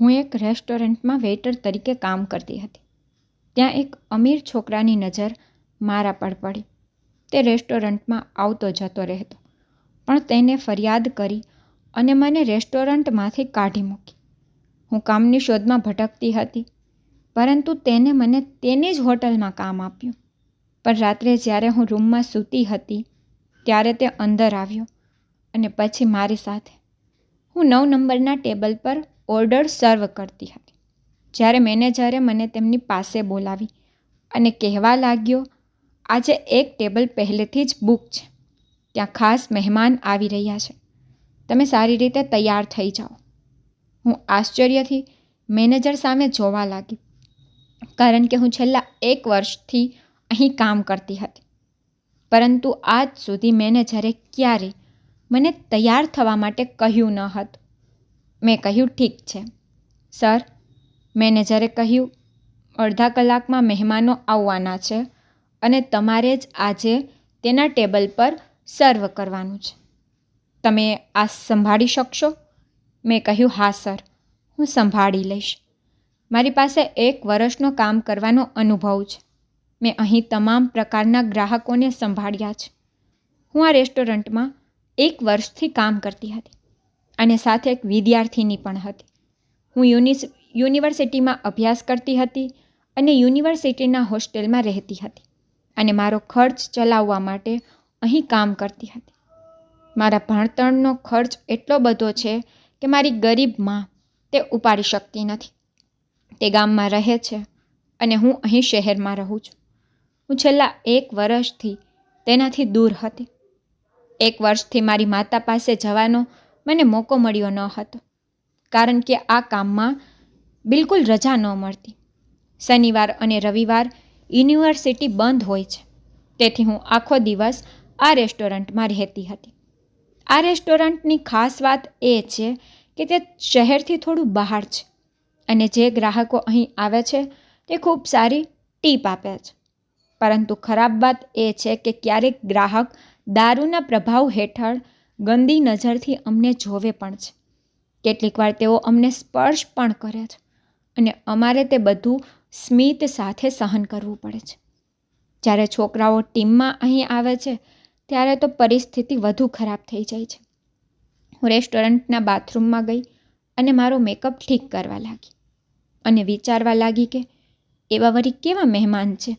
હું એક રેસ્ટોરન્ટમાં વેઇટર તરીકે કામ કરતી હતી. ત્યાં એક અમીર છોકરાની નજર મારા પર પડી. તે રેસ્ટોરન્ટમાં આવતો જતો રહેતો, પણ તેને ફરિયાદ કરી અને મને રેસ્ટોરન્ટમાંથી કાઢી મૂકી. હું કામની શોધમાં ભટકતી હતી, પરંતુ તેને મને તેની જ હોટલમાં કામ આપ્યું. પણ રાત્રે જ્યારે હું રૂમમાં સૂતી હતી, ત્યારે તે અંદર આવ્યો અને પછી મારી સાથે. હું નવ નંબરના ટેબલ પર ઓર્ડર સર્વ કરતી હતી. જ્યારે મેનેજરે મને તેમની પાસે બોલાવી અને કહેવા લાગ્યો, આજે એક ટેબલ પહેલેથી જ બુક છે. ત્યાં ખાસ મહેમાન આવી રહ્યા છે. તમે સારી રીતે તૈયાર થઈ જાઓ. હું આશ્ચર્યથી મેનેજર સામે જોવા લાગી, કારણ કે હું છેલ્લા એક વર્ષથી અહીં કામ કરતી હતી. પરંતુ આજ સુધી મેનેજરે ક્યારેય મને તૈયાર થવા માટે કહ્યું ન હતું. મેં કહ્યું, ઠીક છે. સર મેનેજરે કહ્યું, અડધા કલાકમાં મહેમાનો આવવાના છે અને તમારે જ આજે તેના ટેબલ પર સર્વ કરવાનું છે. તમે આ સંભાળી શકશો? મેં કહ્યું, હા, સર, હું સંભાળી લઈશ. મારી પાસે એક વર્ષનો કામ કરવાનો અનુભવ છે. મેં અહીં તમામ પ્રકારના ગ્રાહકોને સંભાળ્યા છે. હું આ રેસ્ટોરન્ટમાં એક વર્ષથી કામ કરતી હતી. અને સાથે એક વિદ્યાર્થીની પણ હતી. હું યુનિસ, યુનિવર્સિટીમાં અભ્યાસ કરતી હતી અને યુનિવર્સિટીના હોસ્ટેલમાં રહેતી હતી અને મારો ખર્ચ ચલાવવા માટે અહીં કામ કરતી હતી. મારા ભણતરનો ખર્ચ એટલો બધો છે કે મારી ગરીબમાં તે ઉપાડી શકતી નથી. તે ગામમાં રહે છે અને હું અહીં શહેરમાં રહું છું. હું છેલ્લા એક વર્ષથી તેનાથી દૂર હતી. એક વર્ષથી મારી માતા પાસે જવાનો મને મોકો મળ્યો ન હતો, કારણ કે આ કામમાં બિલકુલ રજા ન મળતી. શનિવાર અને રવિવાર યુનિવર્સિટી બંધ હોય છે. તેથી હું આખો દિવસ આ રેસ્ટોરન્ટમાં રહેતી હતી. આ રેસ્ટોરન્ટની ખાસ વાત એ છે કે તે શહેરથી થોડું બહાર છે અને જે ગ્રાહકો અહીં આવે છે તે ખૂબ સારી ટીપ આપે છે. પરંતુ ખરાબ વાત એ છે કે ક્યારેક ગ્રાહક દારૂના પ્રભાવ હેઠળ ગંદી નજરથી અમને જોવે પણ છે. કેટલીક વાર તેઓ અમને સ્પર્શ પણ કરે છે અને અમારે તે બધું સ્મિત સાથે સહન કરવું પડે છે. જ્યારે છોકરાઓ ટીમમાં અહીં આવે છે, ત્યારે તો પરિસ્થિતિ વધુ ખરાબ થઈ જાય છે. હું રેસ્ટોરન્ટના બાથરૂમમાં ગઈ અને મારો મેકઅપ ઠીક કરવા લાગી અને વિચારવા લાગી કે એવા વરી કેવા મહેમાન છે,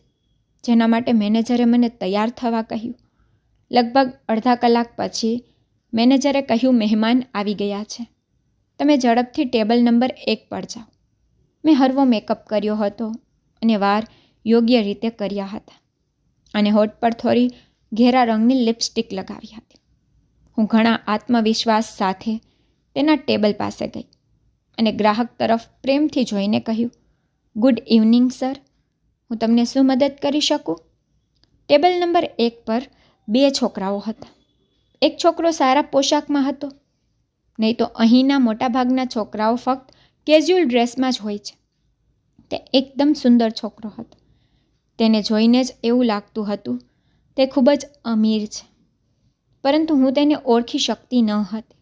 જેના માટે મેનેજરે મને તૈયાર થવા કહ્યું. લગભગ અડધા કલાક પછી મેનેજરે કહ્યું, મહેમાન આવી ગયા છે. તમે ઝડપથી ટેબલ નંબર એક પર જાઓ. મેં હરવો મેકઅપ કર્યો હતો અને વાર યોગ્ય રીતે કર્યા હતા અને હોઠ પર થોડી ઘેરા રંગની લિપસ્ટિક લગાવી હતી. હું ઘણા આત્મવિશ્વાસ સાથે તેના ટેબલ પાસે ગઈ અને ગ્રાહક તરફ પ્રેમથી જોઈને કહ્યું, ગુડ ઇવનિંગ, સર. હું તમને શું મદદ કરી શકું? ટેબલ નંબર એક પર બે છોકરાઓ હતા. એક છોકરો સારા પોશાકમાં હતો. નહીં તો અહીંના મોટાભાગના છોકરાઓ ફક્ત કેઝ્યુઅલ ડ્રેસમાં જ હોય છે. તે એકદમ સુંદર છોકરો હતો. તેને જોઈને જ એવું લાગતું હતું, તે ખૂબ જ અમીર છે. પરંતુ હું તેને ઓળખી શકતી ન હતી.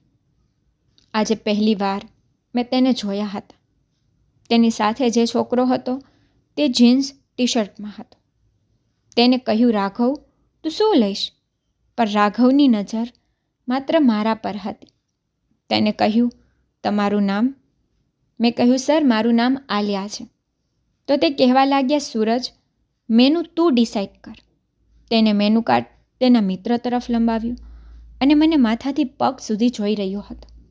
આજે પહેલી વાર મેં તેને જોયા હતા. તેની સાથે જે છોકરો હતો, તે જીન્સ ટી શર્ટમાં હતો. તેને કહ્યું, રાઘવ, તું શું લઈશ? પણ રાઘવની નજર માત્ર મારા પર હતી. તેને કહ્યું, તમારું નામ? મેં કહ્યું, સર, મારું નામ આલિયા છે. તો તે કહેવા લાગ્યા, સૂરજ, મેનુ તું ડિસાઈડ કર. તેને મેનુ કાર્ડ તેના મિત્ર તરફ લંબાવ્યું અને મને માથાથી પગ સુધી જોઈ રહ્યો હતો.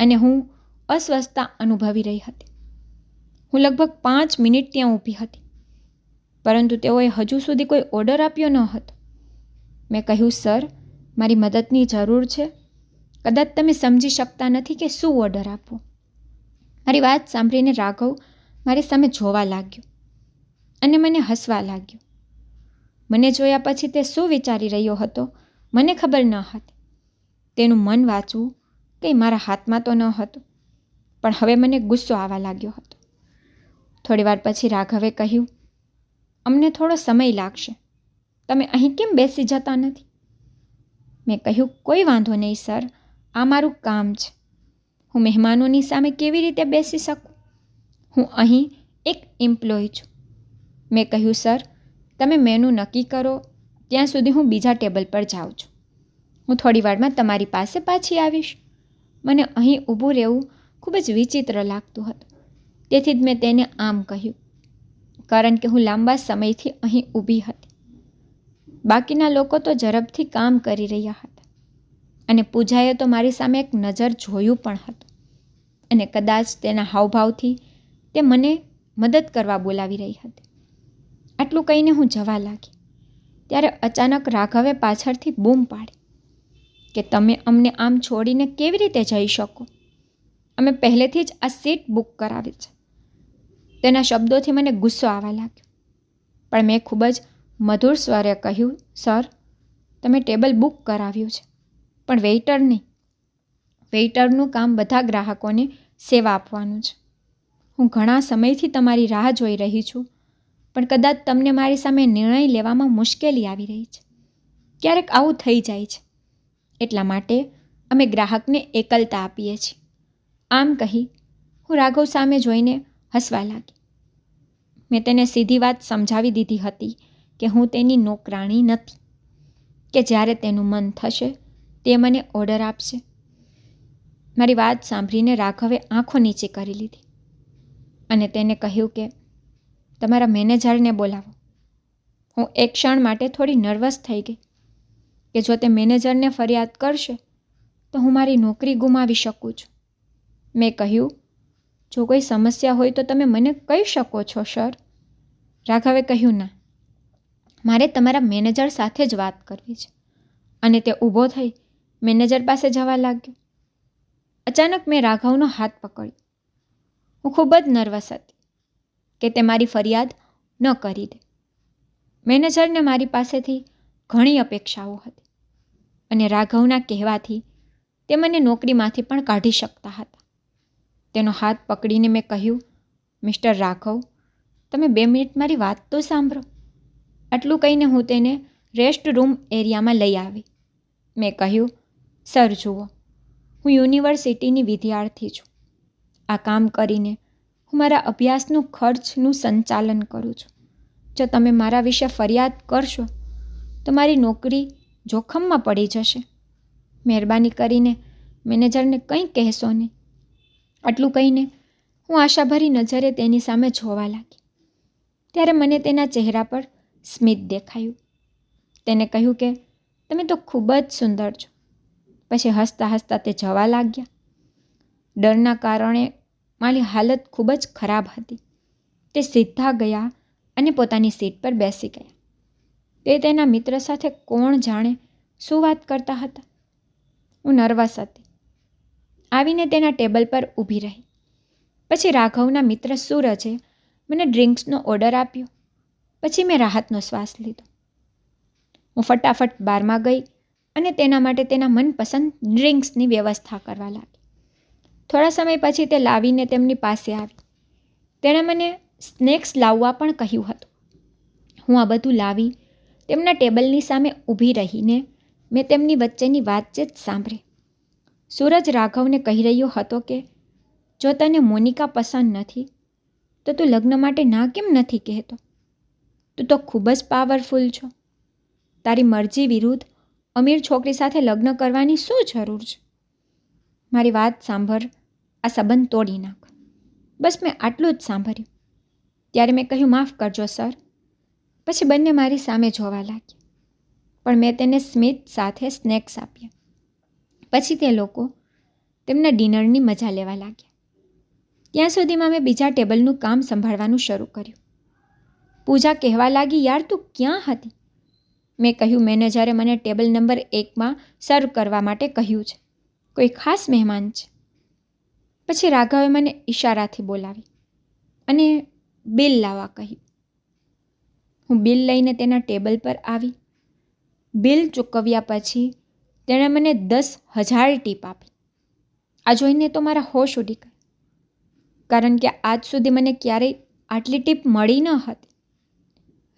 અને હું અસ્વસ્થતા અનુભવી રહી હતી. હું લગભગ પાંચ મિનિટ ત્યાં ઊભી હતી. પરંતુ તેઓએ હજુ સુધી કોઈ ઓર્ડર આપ્યો ન હતો. મેં કહ્યું, સર, મારી મદદની જરૂર છે. કદાચ તમે સમજી શકતા નથી કે શું ઓર્ડર આપવો મારી વાત સાંભળીને રાઘવ મારી સામે જોવા લાગ્યો અને મને હસવા લાગ્યો. મને જોયા પછી તે શું વિચારી રહ્યો હતો, મને ખબર ન હતી. તેનું મન વાંચવું કંઈ મારા હાથમાં તો ન હતું, પણ હવે મને ગુસ્સો આવવા લાગ્યો હતો. થોડી વાર પછી રાઘવે કહ્યું, અમને થોડો સમય લાગશે. તમે અહીં કેમ બેસી જતા નથી? મેં કહ્યું, કોઈ વાંધો નહીં, સર. આ મારું કામ છે. હું મહેમાનોની સામે કેવી રીતે બેસી શકું? હું અહીં એક એમ્પ્લોય છું. મેં કહ્યું, સર, તમે મેનુ નક્કી કરો. ત્યાં સુધી હું બીજા ટેબલ પર જાઉં છું. હું થોડી વારમાં તમારી પાસે પાછી આવીશ. મને અહીં ઊભું રહેવું ખૂબ જ વિચિત્ર લાગતું હતું. તેથી જ મેં તેને આમ કહ્યું, કારણ કે હું લાંબા સમયથી અહીં ઊભી હતી. બાકીના લોકો તો ઝડપથી કામ કરી રહ્યા હતા. અને પૂજાએ તો મારી સામે એક નજર જોયું પણ હતું. અને કદાચ તેના હાવભાવથી તે મને મદદ કરવા બોલાવી રહી હતી. આટલું કહીને હું જવા લાગી. ત્યારે અચાનક રાઘવે પાછળથી બૂમ પાડી કે તમે અમને આમ છોડીને કેવી રીતે જઈ શકો? અમે પહેલેથી જ આ સીટ બુક કરાવી છે. તેના શબ્દોથી મને ગુસ્સો આવવા લાગ્યો. પણ મેં ખૂબ જ મધુર સ્વરે કહ્યું, સર, તમે ટેબલ બુક કરાવ્યું છે, પણ વેઇટર નહીં. વેઇટરનું કામ બધા ગ્રાહકોને સેવા આપવાનું છે. હું ઘણા સમયથી તમારી રાહ જોઈ રહી છું, પણ કદાચ તમને મારી સામે નિર્ણય લેવામાં મુશ્કેલી આવી રહી છે. ક્યારેક આવું થઈ જાય છે. એટલા માટે અમે ગ્રાહકને એકલતા આપીએ છીએ. આમ કહી હું રાઘવ સામે જોઈને હસવા લાગી. મેં તેને સીધી વાત સમજાવી દીધી હતી કે હું તેની નોકરાણી નથી, કે જ્યારે તેનું મન થશે તે મને ઓર્ડર આપશે. મારી વાત સાંભળીને રાઘવે આંખો નીચે કરી લીધી અને તેને કહ્યું કે, તમારા મેનેજરને બોલાવો. હું એક ક્ષણ માટે થોડી નર્વસ થઈ ગઈ કે જો તે મેનેજરને ફરિયાદ કરશે તો હું મારી નોકરી ગુમાવી શકું છું. મેં કહ્યું, જો કોઈ સમસ્યા હોય તો તમે મને કહી શકો છો, સર. રાઘવે કહ્યું, ના મારે તમારા મેનેજર સાથે જ વાત કરવી છે. અને તે ઊભો થઈ મેનેજર પાસે જવા લાગ્યો. અચાનક મેં રાઘવનો હાથ પકડ્યો. હું ખૂબ જ નર્વસ હતી કે તે મારી ફરિયાદ ન કરી દે. મેનેજરને મારી પાસેથી ઘણી અપેક્ષાઓ હતી અને રાઘવના કહેવાથી તે મને નોકરીમાંથી પણ કાઢી શકતા હતા. તેનો હાથ પકડીને મેં કહ્યું, મિસ્ટર રાઘવ, તમે બે મિનિટ મારી વાત તો સાંભળો. આટલું કહીને હું તેને રેસ્ટ રૂમ એરિયામાં લઈ આવી. મેં કહ્યું, સર, જુઓ, હું યુનિવર્સિટીની વિદ્યાર્થી છું. આ કામ કરીને હું મારા અભ્યાસનું ખર્ચનું સંચાલન કરું છું. જો તમે મારા વિશે ફરિયાદ કરશો, તો મારી નોકરી જોખમમાં પડી જશે. મહેરબાની કરીને મેનેજરને કંઈ કહેશો નહીં. આટલું કહીને હું આશાભરી નજરે તેની સામે જોવા લાગી. ત્યારે મને તેના ચહેરા પર સ્મિત દેખાયું. તેને કહ્યું કે, તમે તો ખૂબ જ સુંદર છો. પછી હસતા હસતા તે જવા લાગ્યા. ડરના કારણે મારી હાલત ખૂબ જ ખરાબ હતી. તે સીધા ગયા અને પોતાની સીટ પર બેસી ગયા. તે તેના મિત્ર સાથે કોણ જાણે શું વાત કરતા હતા. હું નર્વસ હતી. આવીને તેના ટેબલ પર ઊભી રહી. પછી રાઘવના મિત્ર સૂરજે મને ડ્રિંક્સનો ઓર્ડર આપ્યો. પછી મેં રાહતનો શ્વાસ લીધો. હું ફટાફટ બારમાં ગઈ અને તેના માટે તેના મનપસંદ ડ્રિંક્સની વ્યવસ્થા કરવા લાગી. થોડા સમય પછી તે લાવીને તેમની પાસે આવી. તેણે મને સ્નેક્સ લાવવા પણ કહ્યું હતું. હું આ બધું લાવી તેમના ટેબલની સામે ઊભી રહીને મેં તેમની વચ્ચેની વાતચીત સાંભળી. સૂરજ રાઘવને કહી રહ્યો હતો કે, જો તને મોનિકા પસંદ નથી, તો તું લગ્ન માટે ના કેમ નથી કહેતો? તું તો ખૂબ જ પાવરફુલ છો. તારી મરજી વિરુદ્ધ અમીર છોકરી સાથે લગ્ન કરવાની શું જરૂર છે? મારી વાત સાંભળ, આ સંબંધ તોડી નાખ. બસ મેં આટલું જ સાંભળ્યું. ત્યારે મેં કહ્યું, માફ કરજો, સર. પછી બંને મારી સામે જોવા લાગ્યા. પણ મેં તેને સ્મિત સાથે સ્નેક્સ આપ્યા. પછી તે લોકો તેમના ડિનરની મજા લેવા લાગ્યા. ત્યાં સુધીમાં મેં બીજા ટેબલનું કામ સંભાળવાનું શરૂ કર્યું. પૂજા કહેવા લાગી, યાર, તું ક્યાં હતી? મેં કહ્યું, મેનેજરે મને ટેબલ નંબર એકમાં સર્વ કરવા માટે કહ્યું છે. કોઈ ખાસ મહેમાન છે. પછી રાઘવે મને ઈશારાથી બોલાવી અને બિલ લાવવા કહ્યું. હું બિલ લઈને તેના ટેબલ પર આવી. બિલ ચૂકવ્યા પછી તેણે મને દસ હજાર ટીપ આપી. આ જોઈને તો મારા હોશ ઉડી ગયા. કારણ કે આજ સુધી મને ક્યારેય આટલી ટીપ મળી ન હતી.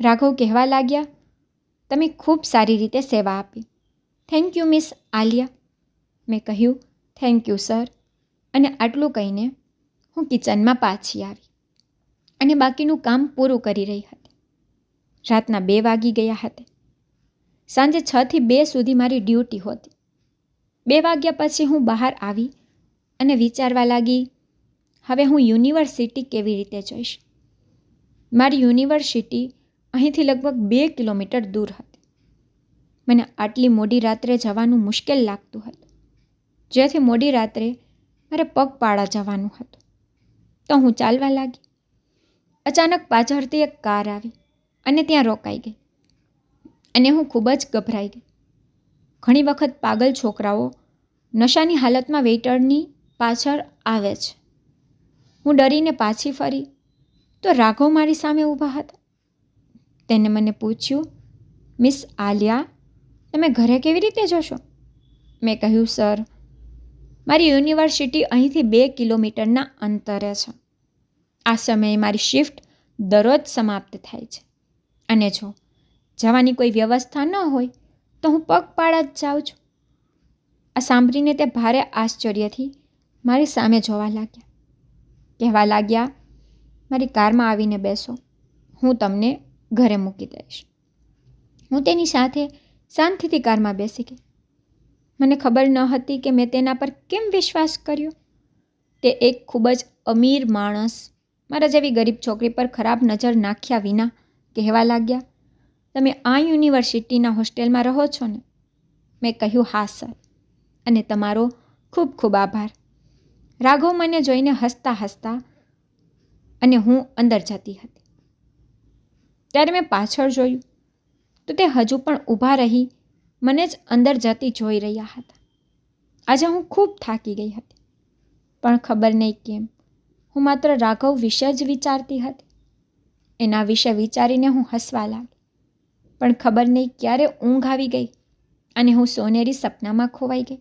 રાઘવ કહેવા લાગ્યા, તમે ખૂબ સારી રીતે સેવા આપી. થેન્ક યુ મિસ આલિયા મેં કહ્યું થેન્ક યુ સર અને આટલું કહીને હું કિચનમાં પાછી આવી અને બાકીનું કામ પૂરું કરી રહી હતી. રાતના બે વાગી ગયા હતા. સાંજે છથી બે સુધી મારી ડ્યુટી હોતી. બે વાગ્યા પછી હું બહાર આવી અને વિચારવા લાગી, હવે હું યુનિવર્સિટી કેવી રીતે જઈશ? મારી યુનિવર્સિટી અહીંથી લગભગ બે કિલોમીટર દૂર હતી. મને આટલી મોડી રાત્રે જવાનું મુશ્કેલ લાગતું હતું. જેથી મોડી રાત્રે મારે પગપાળા જવાનું હતું. તો હું ચાલવા લાગી. અચાનક પાછળથી એક કાર આવી અને ત્યાં રોકાઈ ગઈ. અને હું ખૂબ જ ગભરાઈ ગઈ. ઘણી વખત પાગલ છોકરાઓ નશાની હાલતમાં વેઇટરની પાછળ આવે છે. હું ડરીને પાછી ફરી. તો રાઘવ મારી સામે ઊભા હતા. તેને મને પૂછ્યું, મિસ આલિયા, તમે ઘરે કેવી રીતે જશો? મેં કહ્યું, સર, મારી યુનિવર્સિટી અહીંથી બે કિલોમીટરના અંતરે છે. આ સમયે મારી શિફ્ટ દરરોજ સમાપ્ત થાય છે. અને જો જવાની કોઈ વ્યવસ્થા ન હોય, તો હું પગપાળા જ જાઉં છું. આ સાંભળીને તે ભારે આશ્ચર્યથી મારી સામે જોવા લાગ્યા. કહેવા લાગ્યા, મારી કારમાં આવીને બેસો. હું તમને ઘરે મૂકી દઈશ. હું તેની સાથે શાંતિથી કારમાં બેસી ગઈ. મને ખબર ન હતી કે મેં તેના પર કેમ વિશ્વાસ કર્યો. તે એક ખૂબ જ અમીર માણસ, મારા જેવી ગરીબ છોકરી પર ખરાબ નજર નાખ્યા વિના કહેવા લાગ્યા, તમે આ યુનિવર્સિટીના હોસ્ટેલમાં રહો છો ને? મેં કહ્યું, હા, સર. અને તમારો ખૂબ ખૂબ આભાર. રાઘવ મને જોઈને હસતા હસતા અને હું અંદર જતી હતી. ત્યારે મેં પાછળ જોયું. તો તે હજુ પણ ઊભા રહી મને જ અંદર જતી જોઈ રહ્યા હતા. આજે હું ખૂબ થાકી ગઈ હતી. પણ ખબર નહીં કેમ, હું માત્ર રાઘવ વિશે જ વિચારતી હતી. એના વિશે વિચારીને હું હસવા લાગી. પણ ખબર નહીં ક્યારે ઊંઘ આવી ગઈ અને હું સોનેરી સપનામાં ખોવાઈ ગઈ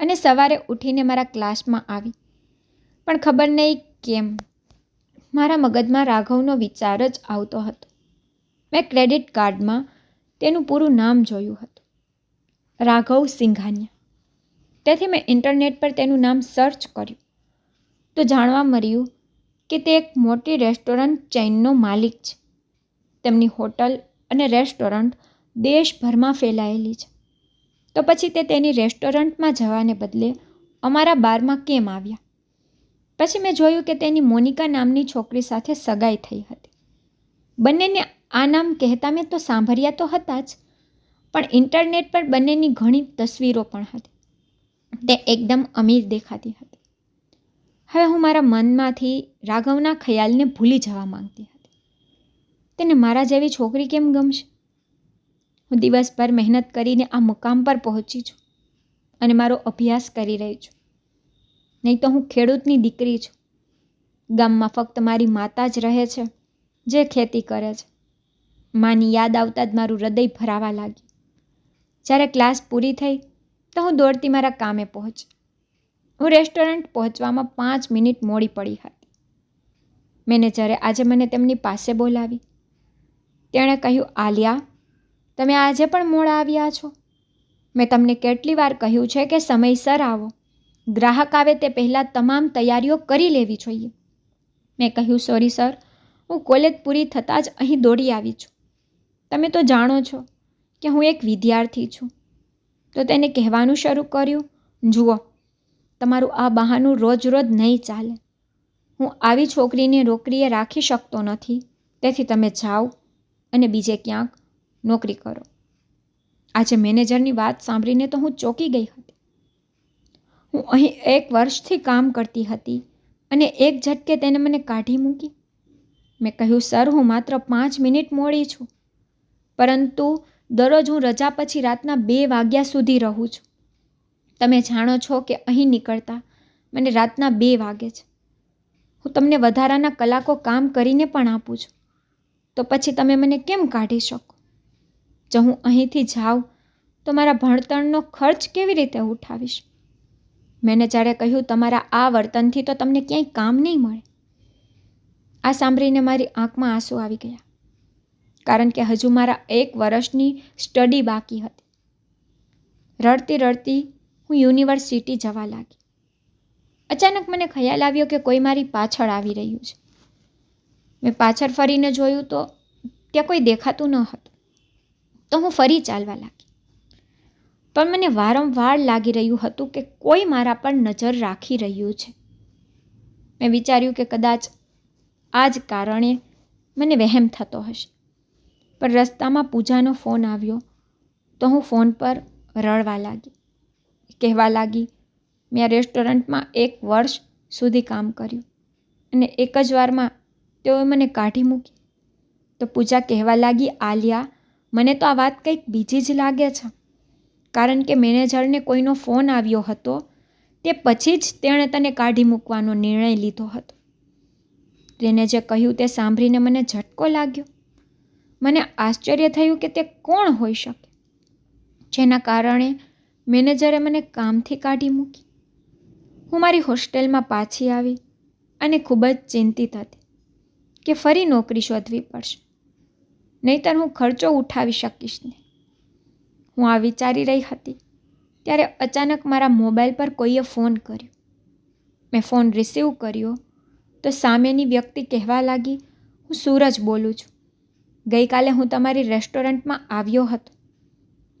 અને સવારે ઉઠીને મારા ક્લાસમાં આવી. પણ ખબર નહીં કેમ, મારા મગજમાં રાઘવનો વિચાર જ આવતો હતો. મેં ક્રેડિટ કાર્ડમાં તેનું પૂરું નામ જોયું હતું. રાઘવ સિંઘાનિયા. તેથી મેં ઇન્ટરનેટ પર તેનું નામ સર્ચ કર્યું. તો જાણવા મળ્યું કે તે એક મોટી રેસ્ટોરન્ટ ચેઇનનો માલિક છે. તેમની હોટલ અને રેસ્ટોરન્ટ દેશભરમાં ફેલાયેલી છે. તો પછી તે તેની રેસ્ટોરન્ટમાં જવાને બદલે અમારા બારમાં કેમ આવ્યા? પછી મેં જોયું કે તેની મોનિકા નામની છોકરી સાથે સગાઈ થઈ હતી. બંનેને આ નામ કહેતા મેં તો સાંભળ્યા તો હતા જ, પણ ઇન્ટરનેટ પર બંનેની ઘણી તસવીરો પણ હતી. તે એકદમ અમીર દેખાતી હતી. હવે હું મારા મનમાંથી રાઘવના ખ્યાલને ભૂલી જવા માંગતી હતી. તેને મારા જેવી છોકરી કેમ ગમશે? હું દિવસભર મહેનત કરીને આ મુકામ પર પહોંચી છું અને મારો અભ્યાસ કરી રહી છું. નહીં તો હું ખેડૂતની દીકરી છું. ગામમાં ફક્ત મારી માતા જ રહે છે, જે ખેતી કરે છે. માની યાદ આવતા જ મારું હૃદય ભરાવા લાગ્યું. જ્યારે ક્લાસ પૂરી થઈ, તો હું દોડતી મારા કામે પહોંચી. હું રેસ્ટોરન્ટ પહોંચવામાં પાંચ મિનિટ મોડી પડી હતી. મેનેજરે આજે મને તેમની પાસે બોલાવી. તેણે કહ્યું, આલિયા, તમે આજે પણ મોડા આવ્યા છો? મેં તમને કેટલી વાર કહ્યું છે કે સમયસર આવો. ગ્રાહક આવે તે પહેલાં તમામ તૈયારીઓ કરી લેવી જોઈએ. મેં કહ્યું, સોરી સર, હું કોલેજ પૂરી થતાં જ અહીં દોડી આવી છું. તમે તો જાણો છો કે હું એક વિદ્યાર્થી છું. તો તેને કહેવાનું શરૂ કર્યું, જુઓ, તમારું આ બહાનું રોજ રોજ નહીં ચાલે. હું આવી છોકરીને નોકરીએ રાખી શકતો નથી. તેથી તમે જાઓ અને બીજે ક્યાંક નોકરી કરો. આજે મેનેજરની વાત સાંભળીને તો હું ચોંકી ગઈ હતી. હું અહીં એક વર્ષથી કામ કરતી હતી અને એક ઝટકે તેને મને કાઢી મૂકી. મેં કહ્યું, સર, હું માત્ર પાંચ મિનિટ મોડી છું. પરંતુ દરરોજ હું રજા પછી રાતના બે વાગ્યા સુધી રહું છું. તમે જાણો છો કે અહીં નીકળતા મને રાતના બે વાગે છે. હું તમને વધારાના કલાકો કામ કરીને પણ આપું છું. તો પછી તમે મને કેમ કાઢી શકો? જો હું અહીંથી જાઉં, તો મારા ભણતરનો ખર્ચ કેવી રીતે ઉઠાવીશ? મેનેજરે કહ્યું, તમારા આ વર્તનથી તો તમને ક્યાંય કામ નહીં મળે. આ સાંભળીને મારી આંખમાં આંસુ આવી ગયા. કારણ કે હજુ મારા એક વર્ષની સ્ટડી બાકી હતી. રડતી રડતી હું યુનિવર્સિટી જવા લાગી. અચાનક મને ખ્યાલ આવ્યો કે કોઈ મારી પાછળ આવી રહ્યું છે. મેં પાછળ ફરીને જોયું તો ત્યાં કોઈ દેખાતું ન હતું. તો હું ફરી ચાલવા લાગી. પણ મને વારંવાર લાગી રહ્યું હતું કે કોઈ મારા પર નજર રાખી રહ્યું છે. મેં વિચાર્યું કે કદાચ આ જ કારણે મને વહેમ થતો હશે. પણ રસ્તામાં પૂજાનો ફોન આવ્યો તો હું ફોન પર રડવા લાગી. કહેવા લાગી, મેં રેસ્ટોરન્ટમાં એક વર્ષ સુધી કામ કર્યું અને એક જ વારમાં તેઓએ મને કાઢી મૂકી. તો પૂજા કહેવા લાગી, આલિયા, મને તો આ વાત કંઈક બીજી જ લાગે છે. કારણ કે મેનેજરને કોઈનો ફોન આવ્યો હતો, તે પછી જ તેણે તને કાઢી મૂકવાનો નિર્ણય લીધો હતો. તેને જે કહ્યું, તે સાંભળીને મને ઝટકો લાગ્યો. મને આશ્ચર્ય થયું કે તે કોણ હોઈ શકે. જેના કારણે મેનેજરે મને કામથી કાઢી મૂકી. હું મારી હોસ્ટેલમાં પાછી આવી અને ખૂબ જ ચિંતિત હતી કે ફરી નોકરી શોધવી પડશે. નહીતર હું ખર્ચો ઉઠાવી શકીશ નહીં. હું આ વિચારી રહી હતી ત્યારે અચાનક મારા મોબાઈલ પર કોઈએ ફોન કર્યો. મેં ફોન રિસીવ કર્યો તો સામેની વ્યક્તિ કહેવા લાગી, હું સૂરજ બોલું છું. ગઈકાલે હું તમારી રેસ્ટોરન્ટમાં આવ્યો હતો.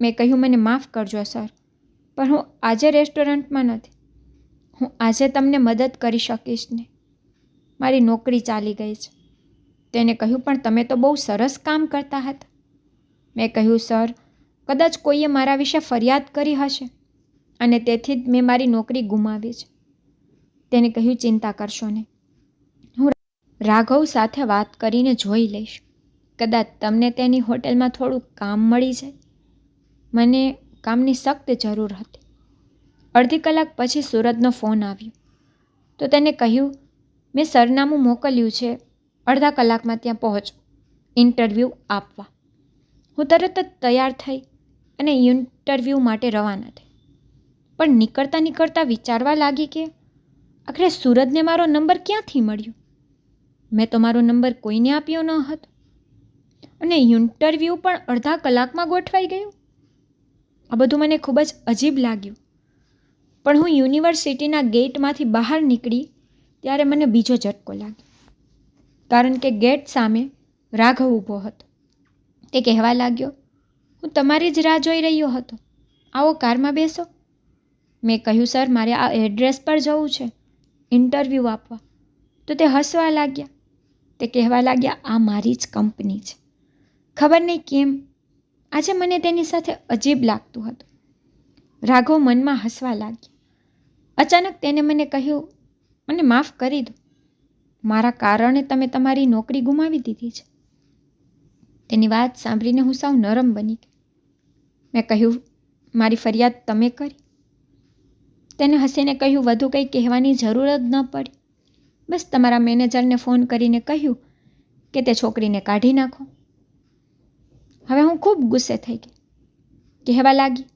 મેં કહ્યું, મને માફ કરજો, સર, પણ હું આજે રેસ્ટોરન્ટમાં નથી. હું આજે તમને મદદ કરી શકીશ નહીં મારી નોકરી ચાલી ગઈ છે. તેને કહ્યું, પણ તમે તો બહુ સરસ કામ કરતા હતા. મેં કહ્યું, સર, કદાચ કોઈએ મારા વિશે ફરિયાદ કરી હશે અને તેથી જ મેં મારી નોકરી ગુમાવી છે. તેને કહ્યું, ચિંતા કરશો નહીં. હું રાઘવ સાથે વાત કરીને જોઈ લઈશ. કદાચ તમને તેની હોટેલમાં થોડું કામ મળી જાય. મને કામની સખ્ત જરૂર હતી. અડધી કલાક પછી સુરતનો ફોન આવ્યો. તો તેને કહ્યું, મેં સરનામું મોકલ્યું છે. અડધા કલાકમાં ત્યાં પહોંચો. ઇન્ટરવ્યૂ આપવા. હું તરત જ તૈયાર થઈ અને ઇન્ટરવ્યૂ માટે રવાના થઈ. પણ નીકળતા નીકળતા વિચારવા લાગી કે, આખરે સુરજને મારો નંબર ક્યાંથી મળ્યો? મેં તો મારો નંબર કોઈને આપ્યો ન હતો. અને ઇન્ટરવ્યૂ પણ અડધા કલાકમાં ગોઠવાઈ ગયું. આ બધું મને ખૂબ જ અજીબ લાગ્યું. પણ હું યુનિવર્સિટીના ગેટમાંથી બહાર નીકળી ત્યારે મને બીજો ઝટકો લાગ્યો. કારણ કે ગેટ સામે રાઘવ ઊભો હતો. તે કહેવા લાગ્યો, હું તમારી જ રાહ જોઈ રહ્યો હતો. આવો કારમાં બેસો. મેં કહ્યું, સર, મારે આ એડ્રેસ પર જવું છે. ઇન્ટરવ્યૂ આપવા. તો તે હસવા લાગ્યા. તે કહેવા લાગ્યા, આ મારી જ કંપની છે. ખબર નહીં કેમ? આજે મને તેની સાથે અજીબ લાગતું હતું. રાઘવ મનમાં હસવા લાગ્યા. અચાનક તેને મને કહ્યું, મને માફ કરી દો. મારા કારણે તમે તમારી નોકરી ગુમાવી દીધી છે. તેની વાત સાંભળીને હું સાવ નરમ બની ગઈ. મેં કહ્યું, મારી ફરિયાદ તમે કરી. તેને હસીને કહ્યું, વધુ કંઈ કહેવાની જરૂર જ ન પડી. બસ તમારા મેનેજરને ફોન કરીને કહ્યું કે તે છોકરીને કાઢી નાખો. હવે હું ખૂબ ગુસ્સે થઈ ગઈ. કહેવા લાગી,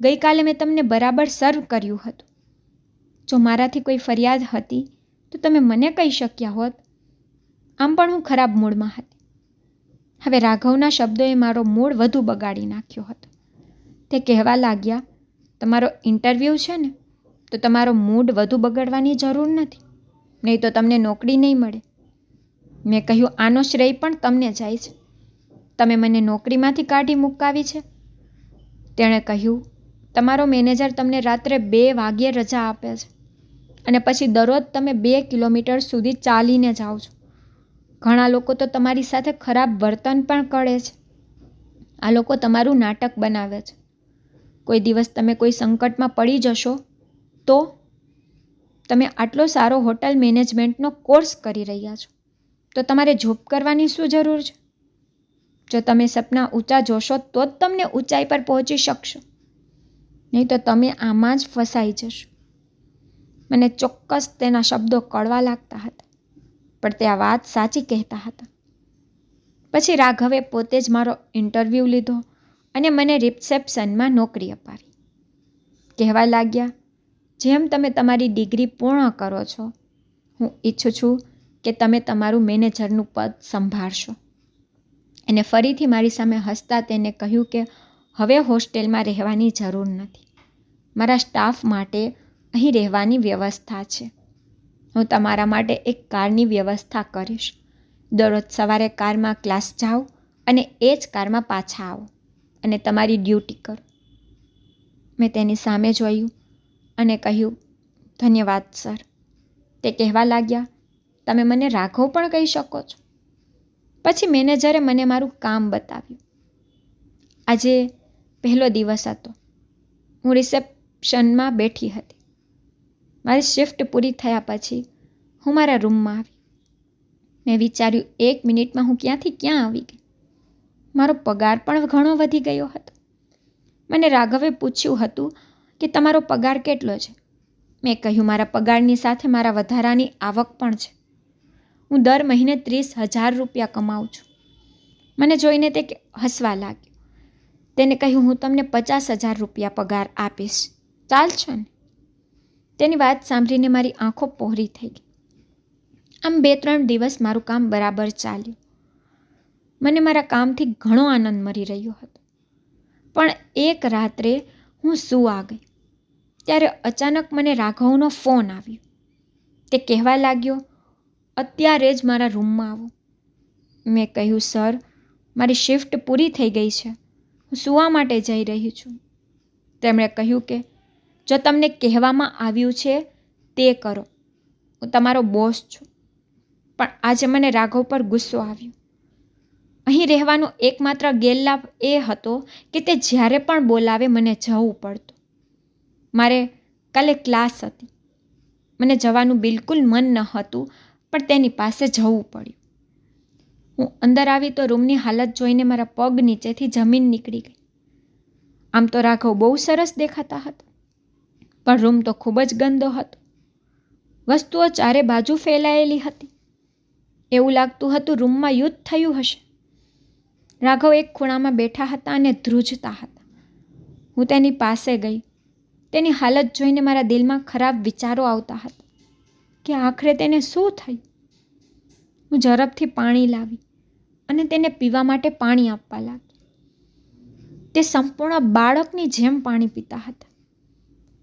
ગઈકાલે મેં તમને બરાબર સર્વ કર્યું હતું. જો મારાથી કોઈ ફરિયાદ હતી, તો તમે મને કહી શક્યા હોત. આમ પણ હું ખરાબ મૂડમાં હતી. હવે રાઘવના શબ્દોએ મારો મૂડ વધુ બગાડી નાખ્યો હતો. તે કહેવા લાગ્યા, તમારો ઇન્ટરવ્યૂ છે ને, તો તમારો મૂડ વધુ બગડવાની જરૂર નથી. નહીં તો તમને નોકરી નહીં મળે. મેં કહ્યું, આનો શ્રેય પણ તમને જાય છે. તમે મને નોકરીમાંથી કાઢી મુકાવી છે? તેણે કહ્યું, તમારો મેનેજર તમને રાત્રે બે વાગ્યે રજા આપે છે અને પછી દરરોજ તમે બે કિલોમીટર સુધી ચાલીને જાઓ છો. ઘણા લોકો તો તમારી સાથે ખરાબ વર્તન પણ કરે છે. આ લોકો તમારું નાટક બનાવે છે. કોઈ દિવસ તમે કોઈ સંકટમાં પડી જશો તો તમે આટલો સારો હોટલ મેનેજમેન્ટનો કોર્સ કરી રહ્યા છો. તો તમારે જોબ કરવાની શું જરૂર છે? જો તમે સપના ઊંચા જોશો, તો જ તમને ઊંચાઈ પર પહોંચી શકશો. નહીં તો તમે આમાં જ ફસાઈ જશો. મને ચોક્કસ તેના શબ્દો કળવા લાગતા હતા, પણ તે આ વાત સાચી કહેતા હતા. પછી રાઘવે પોતે જ મારો ઇન્ટરવ્યૂ લીધો અને મને રિસેપ્શનમાં નોકરી અપાવી. કહેવા લાગ્યા, જેમ તમે તમારી ડિગ્રી પૂર્ણ કરો છો, હું ઈચ્છું છું કે તમે તમારું મેનેજરનું પદ સંભાળશો. અને ફરીથી મારી સામે હસતા તેને કહ્યું કે, હવે હોસ્ટેલમાં રહેવાની જરૂર નથી. મારા સ્ટાફ માટે અહીં રહેવાની વ્યવસ્થા છે. હું તમારા માટે એક કારની વ્યવસ્થા કરીશ. દરરોજ સવારે કારમાં ક્લાસ જાઓ અને એ જ કારમાં પાછા આવો અને તમારી ડ્યુટી કરો. મેં તેની સામે જોયું અને કહ્યું, ધન્યવાદ, સર. તે કહેવા લાગ્યા, તમે મને રાઘવ પણ કહી શકો છો? પછી મેનેજરે મને મારું કામ બતાવ્યું. આજે પહેલો દિવસ હતો. હું રિસેપ્શનમાં બેઠી હતી. મારી શિફ્ટ પૂરી થયા પછી હું મારા રૂમમાં આવી. મેં વિચાર્યું, એક મિનિટમાં હું ક્યાંથી ક્યાં આવી ગઈ? મારો પગાર પણ ઘણો વધી ગયો હતો. મને રાઘવે પૂછ્યું હતું કે તમારો પગાર કેટલો છે? મેં કહ્યું, મારા પગારની સાથે મારા વધારાની આવક પણ છે. હું દર મહિને ત્રીસ હજાર રૂપિયા કમાઉં છું. મને જોઈને તે હસવા લાગ્યો. તેને કહ્યું, હું તમને પચાસ હજાર રૂપિયા પગાર આપીશ. ચાલશો ને? તેની વાત સાંભળીને મારી આંખો પહોરી થઈ ગઈ. આમ બે ત્રણ દિવસ મારું કામ બરાબર ચાલ્યું. મને મારા કામથી ઘણો આનંદ મળી રહ્યો હતો. પણ એક રાત્રે હું સૂવા ગઈ. ત્યારે અચાનક મને રાઘવનો ફોન આવ્યો. તે કહેવા લાગ્યો અત્યારે જ મારા રૂમમાં આવો. મેં કહ્યું, સર, મારી શિફ્ટ પૂરી થઈ ગઈ છે. હું સૂવા માટે જઈ રહી છું. તેમણે કહ્યું કે, જો તમને કહેવામાં આવ્યું છે તે કરો. હું તમારો બોસ છું. પણ આજે મને રાઘવ પર ગુસ્સો આવ્યો. અહીં રહેવાનો એકમાત્ર ગેરલાભ એ હતો કે તે જ્યારે પણ બોલાવે મને જવું પડતું. મારે કાલે ક્લાસ હતી. મને જવાનું બિલકુલ મન ન હતું પણ તેની પાસે જવું પડ્યું. હું અંદર આવી તો રૂમની હાલત જોઈને મારા પગ નીચેથી જમીન નીકળી ગઈ. આમ તો રાઘવ બહુ સરસ દેખાતા હતા, પણ રૂમ તો ખૂબ જ ગંદો હતો. વસ્તુઓ ચારે બાજુ ફેલાયેલી હતી. એવું લાગતું હતું રૂમમાં યુદ્ધ થયું હશે. રાઘવ એક ખૂણામાં બેઠા હતા અને ધ્રુજતા હતા. હું તેની પાસે ગઈ. તેની હાલત જોઈને મારા દિલમાં ખરાબ વિચારો આવતા હતા. કે આખરે તેને શું થયું? હું ઝડપથી પાણી લાવી અને તેને પીવા માટે પાણી આપવા લાગી. તે સંપૂર્ણ બાળકની જેમ પાણી પીતા હતા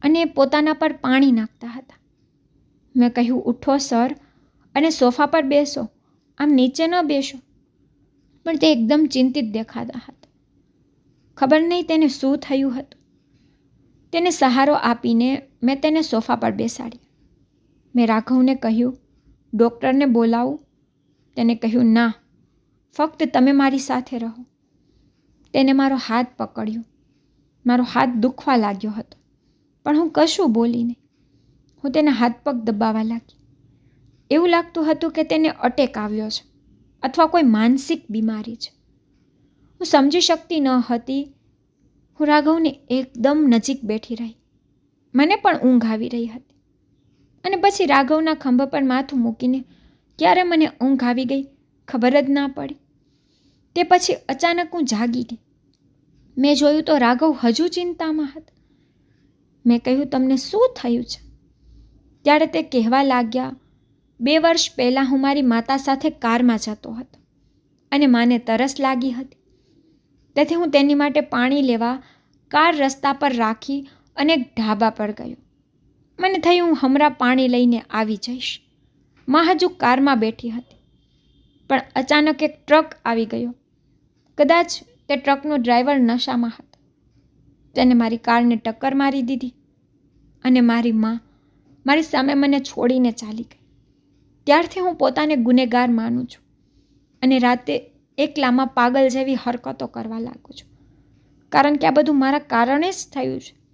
અને પોતાના પર પાણી નાખતા હતા. મેં કહ્યું, ઉઠો સર અને સોફા પર બેસો. આમ નીચે ન બેસો. પણ તે એકદમ ચિંતિત દેખાતા હતા. ખબર નહીં તેને શું થયું હતું. તેને સહારો આપીને મેં તેને સોફા પર બેસાડ્યા. મેં રાઘવને કહ્યું, ડૉક્ટરને બોલાવું. તેને કહ્યું, ના, ફક્ત તમે મારી સાથે રહો. તેને મારો હાથ પકડ્યો. મારો હાથ દુખવા લાગ્યો હતો. પણ હું કશું બોલીને હું તેના હાથ પગ દબાવવા લાગી. એવું લાગતું હતું કે તેને અટેક આવ્યો છે અથવા કોઈ માનસિક બીમારી છે. હું સમજી શકતી ન હતી. હું રાઘવને એકદમ નજીક બેઠી રહી. મને પણ ઊંઘ આવી રહી હતી. અને પછી રાઘવના ખંભા પર માથું મૂકીને ક્યારે મને ઊંઘ આવી ગઈ. ખબર જ ના પડી. તે પછી અચાનક હું જાગી ગઈ. મેં જોયું તો રાઘવ હજુ ચિંતામાં હતા. મેં કહ્યું, તમને શું થયું છે? ત્યારે તે કહેવા લાગ્યા, બે વર્ષ પહેલાં હું મારી માતા સાથે કારમાં જતો હતો અને માને તરસ લાગી હતી. તેથી હું તેની માટે પાણી લેવા, કાર રસ્તા પર રાખી અને ઢાબા પર ગયો. મને થયું હું હમણાં પાણી લઈને આવી જઈશ. માં હજુ કારમાં બેઠી હતી. પણ અચાનક એક ટ્રક આવી ગયો. કદાચ તે ટ્રકનો ડ્રાઈવર નશામાં હતો. તેને મારી કારને ટક્કર મારી દીધી અને મારી માં મારી સામે મને છોડીને ચાલી ગઈ. ત્યારથી હું પોતાને ગુનેગાર માનું છું અને રાતે એકલામાં પાગલ જેવી હરકતો કરવા લાગું છું. કારણ કે આ બધું મારા કારણે જ થયું છે.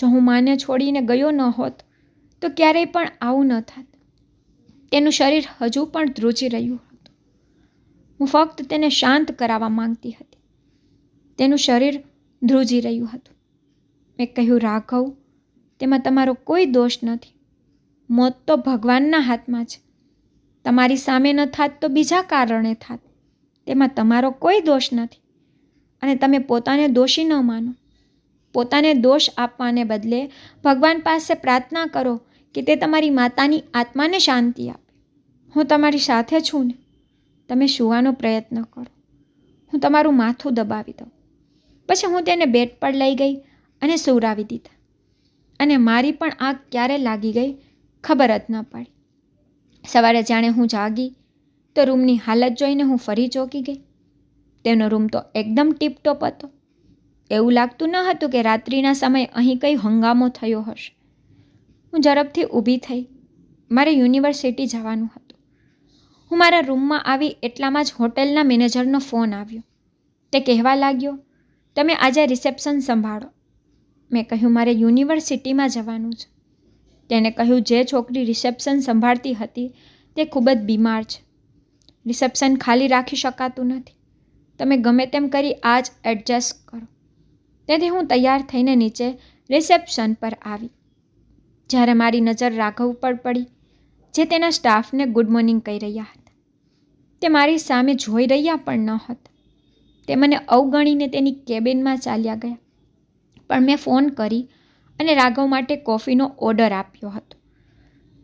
જો હું માને છોડીને ગયો ન હોત, તો ક્યારેય પણ આવું ન થાત. તેનું શરીર હજુ પણ ધ્રુજી રહ્યું હતું. હું ફક્ત તેને શાંત કરાવવા માંગતી હતી. તેનું શરીર ધ્રુજી રહ્યું હતું. મેં કહ્યું, રાઘવ, તેમાં તમારો કોઈ દોષ નથી. મોત તો ભગવાનના હાથમાં છે. તમારી સામે ન થાત તો બીજા કારણે થાત. તેમાં તમારો કોઈ દોષ નથી. અને તમે પોતાને દોષી ન માનો. પોતાને દોષ આપવાને બદલે ભગવાન પાસે પ્રાર્થના કરો કે તે તમારી માતાની આત્માને શાંતિ આપે. હું તમારી સાથે છું ને, તમે સુવાનો પ્રયત્ન કરો. હું તમારું માથું દબાવી દઉં. પછી હું તેને બેડ પર લઈ ગઈ અને સુવરાવી દીધા. અને મારી પણ આંખ ક્યારે લાગી ગઈ ખબર જ ન પડી. સવારે જાણે હું જાગી, તો રૂમની હાલત જોઈને હું ફરી ચોંકી ગઈ. તેનો રૂમ તો એકદમ ટીપટોપ હતો. એવું લાગતું ન હતું કે રાત્રિના સમયે અહીં કંઈ હંગામો થયો હશે. હું ઝડપથી ઊભી થઈ. મારે યુનિવર્સિટી જવાનું હતું. હું મારા રૂમમાં આવી એટલામાં જ હોટેલના મેનેજરનો ફોન આવ્યો. તે કહેવા લાગ્યો, તમે આજે રિસેપ્શન સંભાળો. મેં કહ્યું, મારે યુનિવર્સિટીમાં જવાનું છે. તેણે કહ્યું, જે છોકરી રિસેપ્શન સંભાળતી હતી તે ખૂબ જ બીમાર છે. રિસેપ્શન ખાલી રાખી શકાતું નથી. તમે ગમે તેમ કરી આ જ એડજસ્ટ કરો. તેથી હું તૈયાર થઈને નીચે રિસેપ્શન પર આવી. જ્યારે મારી નજર રાઘવ પર પડી, જે તેના સ્ટાફને ગુડ મોર્નિંગ કહી રહ્યા હતા. તે મારી સામે જોઈ રહ્યા પણ ન હતા. તે મને અવગણીને તેની કેબિનમાં ચાલ્યા ગયા. પણ મેં ફોન કરી અને રાઘવ માટે કોફીનો ઓર્ડર આપ્યો હતો.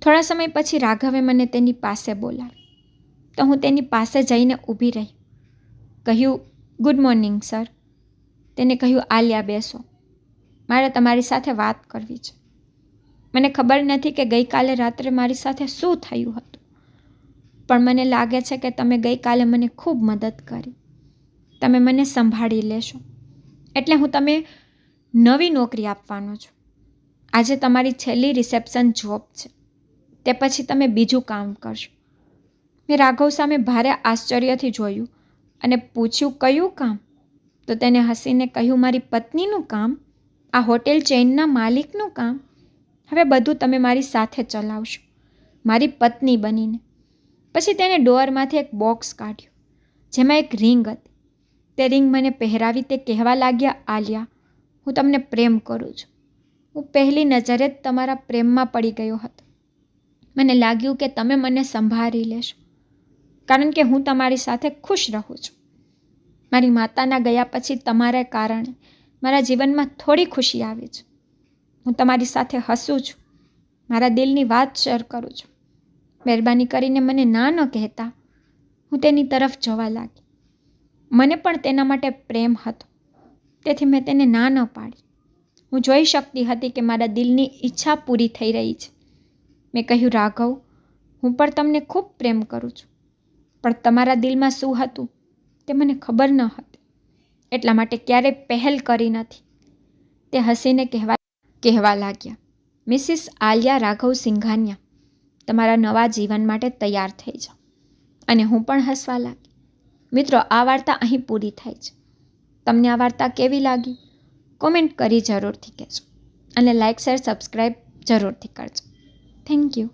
થોડા સમય પછી રાઘવે મને તેની પાસે બોલાવી. તો હું તેની પાસે જઈને ઊભી રહી. કહ્યું, ગુડ મોર્નિંગ, સર. તેને કહ્યું, આલિયા, બેસો. મારે તમારી સાથે વાત કરવી છે. મને ખબર નથી કે ગઈકાલે રાત્રે મારી સાથે શું થયું હતું. પણ મને લાગે છે કે તમે ગઈકાલે મને ખૂબ મદદ કરી. તમે મને સંભાળી લેશો. એટલે હું તમે નવી નોકરી આપવાનો છું. આજે તમારી છેલ્લી રિસેપ્શન જોબ છે. તે પછી તમે બીજું કામ કરશો. મેં રાઘવ સામે ભારે આશ્ચર્યથી જોયું અને પૂછ્યું, કયું કામ? તો તેને હસીને કહ્યું, મારી પત્નીનું કામ, આ હોટેલ ચેઇનના માલિકનું કામ, હવે બધું તમે મારી સાથે ચલાવશો, મારી પત્ની બનીને. પછી તેણે ડોરમાંથી એક બોક્સ કાઢ્યું, જેમાં એક રિંગ હતી. તે રિંગ મને પહેરાવી તે કહેવા લાગ્યા, આલિયા, હું તમને પ્રેમ કરું છું. હું પહેલી નજરે જ તમારા પ્રેમમાં પડી ગયો હતો. મને લાગ્યું કે તમે મને સંભાળી લેશો, કારણ કે હું તમારી સાથે ખુશ રહું છું. મારી માતાના ગયા પછી તમારા કારણે મારા જીવનમાં થોડી ખુશી આવી છે. હું તમારી સાથે હસું છું. મારા દિલની વાત શેર કરું છું. મહેરબાની કરીને મને ના ન કહેતા. હું તેની તરફ જવા લાગી. મને પણ તેના માટે પ્રેમ હતો. તેથી મેં તેને ના ન પાડી. હું જોઈ શકતી હતી કે મારા દિલની ઈચ્છા પૂરી થઈ રહી છે. મેં કહ્યું, રાઘવ, હું પણ તમને ખૂબ પ્રેમ કરું છું. પણ તમારા દિલમાં શું હતું? તે મને ખબર ન હતી. એટલા માટે ક્યારેય પહેલ કરી નથી. તે હસીને કહેવા કહેવા લાગ્યા, મિસિસ આલિયા રાઘવ સિંઘાનિયા, તમારા નવા જીવન માટે તૈયાર થઈ જાઓ. અને હું પણ હસવા લાગી. મિત્રો, આ વાર્તા અહીં પૂરી થાય છે. તમને આ વાર્તા કેવી લાગી? કોમેન્ટ કરી જરૂરથી કહેજો. અને લાઇક શેર સબસ્ક્રાઈબ જરૂરથી કરજો. Thank you.